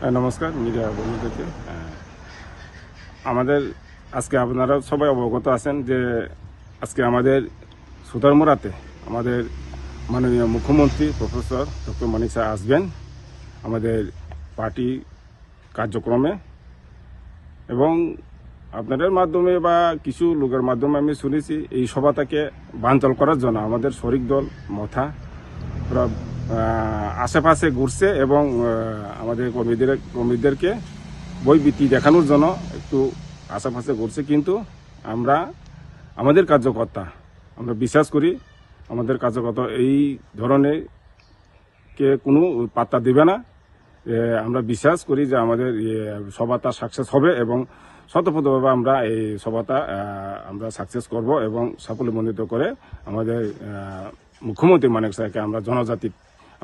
হ্যাঁ, নমস্কার মিডিয়া বন্ধুদেরকে হ্যাঁ। আমাদের আজকে আপনারা সবাই অবগত আছেন যে আজকে আমাদের সুতারমুরাতে আমাদের মাননীয় মুখ্যমন্ত্রী প্রফেসর ডক্টর মানিক আসবেন আমাদের পার্টি কার্যক্রমে এবং আপনাদের মাধ্যমে বা কিছু লোকের মাধ্যমে আমি শুনেছি এই সভাটাকে বানচাল করার জন্য আমাদের শরিক দল মথা আশেপাশে ঘুরছে এবং আমাদের কর্মীদের, কর্মীদেরকে বইবৃত্তি দেখানোর জন্য একটু আশেপাশে ঘুরছে। কিন্তু আমরা, আমাদের কার্যকর্তা, আমরা বিশ্বাস করি আমাদের কার্যকর্তা এই ধরনের কে কোনো পাত্তা দেবে না। আমরা বিশ্বাস করি যে আমাদের সভাটা সাকসেস হবে এবং শতপথভাবে আমরা এই সভাটা আমরা সাকসেস করব এবং সাফল্যমণ্ডিত করে আমাদের মুখ্যমন্ত্রী মানিক সাহেবকে আমরা জনজাতি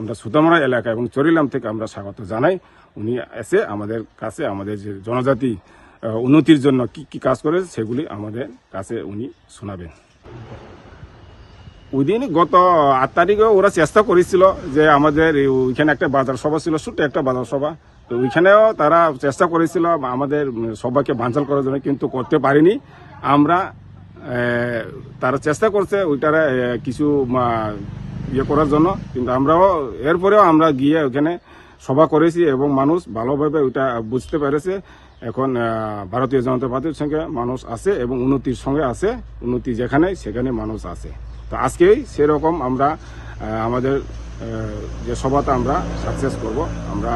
আমরা সুতামরা এলাকা এবং চরিলাম থেকে আমরা স্বাগত জানাই। উনি এসে আমাদের কাছে, আমাদের যে জনজাতি উন্নতির জন্য কি কি কাজ করে, সেগুলি আমাদের কাছে উনি শোনাবেন। ওই দিন গত আট তারিখে ওরা চেষ্টা করেছিল যে আমাদের ওইখানে একটা বাজার সভা ছিল, ছোট্ট একটা বাজার সভা। তো ওইখানেও তারা চেষ্টা করেছিল আমাদের সবাইকে বাঞ্চাল করার জন্য, কিন্তু করতে পারিনি। আমরা তারা চেষ্টা করছে ওইটারে কিছু ইয়ে করার জন্য। কিন্তু আমরাও এরপরেও আমরা গিয়ে ওখানে সভা করেছি এবং মানুষ ভালোভাবে ওইটা বুঝতে পেরেছে। এখন ভারতীয় জনতা পার্টির সঙ্গে মানুষ আছে এবং উন্নতির সঙ্গে আছে। উন্নতি যেখানে, সেখানে মানুষ আছে। তো আজকেই সেরকম আমরা আমাদের যে সভাটা আমরা সাকসেস করব, আমরা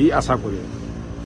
এই আশা করি।